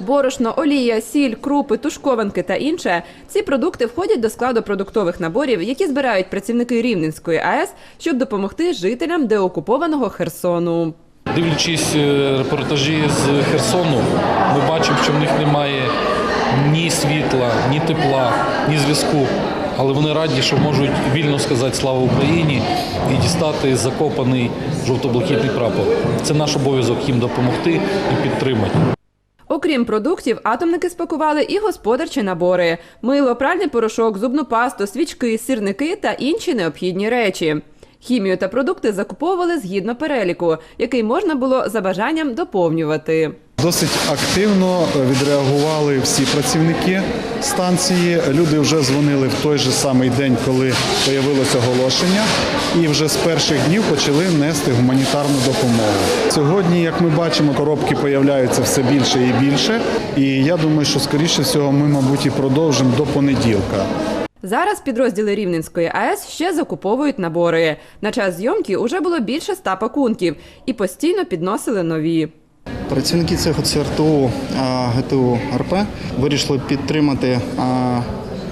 Борошно, олія, сіль, крупи, тушкованки та інше ці продукти входять до складу продуктових наборів, які збирають працівники Рівненської АЕС, щоб допомогти жителям деокупованого Херсону. Дивлячись е, репортажі з Херсону, ми бачимо, що в них немає ні світла, ні тепла, ні зв'язку. Але вони раді, що можуть вільно сказати слава Україні і дістати закопаний жовто-блакитний прапор. Це наш обов'язок їм допомогти і підтримати. Окрім продуктів, атомники спакували і господарчі набори: мило, пральний порошок, зубну пасту, свічки, сірники та інші необхідні речі. Хімію та продукти закуповували згідно переліку, який можна було за бажанням доповнювати. Досить активно відреагували всі працівники станції. Люди вже дзвонили в той же самий день, коли появилося оголошення, і вже з перших днів почали нести гуманітарну допомогу. Сьогодні, як ми бачимо, коробки появляються все більше і більше. І я думаю, що скоріше всього ми, мабуть, і продовжимо до понеділка. Зараз підрозділи Рівненської АЕС ще закуповують набори. На час зйомки уже було більше ста пакунків і постійно підносили нові. Працівники цеху ЦРТУ ГТУ РП вирішили підтримати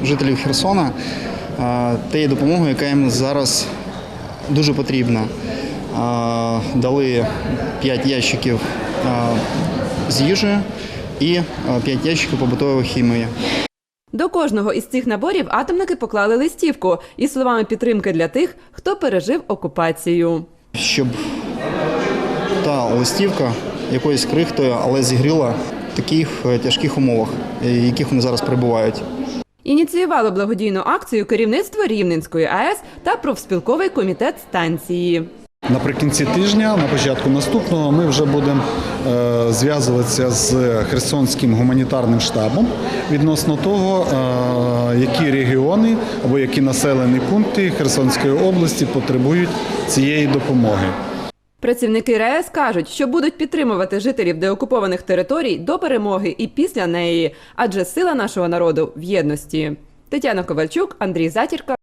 жителів Херсона тією допомогою, яка їм зараз дуже потрібна. Дали 5 ящиків з їжею і 5 ящиків побутової хімії. До кожного із цих наборів атомники поклали листівку із словами підтримки для тих, хто пережив окупацію. Щоб та листівка якоюсь крихтою, але зігріла в таких е, тяжких умовах, е, в яких вони зараз перебувають. Ініціювало благодійну акцію керівництво Рівненської АЕС та профспілковий комітет станції. Наприкінці тижня, на початку наступного, ми вже будемо е, зв'язуватися з Херсонським гуманітарним штабом відносно того, е, які регіони або які населені пункти Херсонської області потребують цієї допомоги. Працівники РАЕС кажуть, що будуть підтримувати жителів деокупованих територій до перемоги і після неї, адже сила нашого народу в єдності. Тетяна Ковальчук, Андрій Затірка.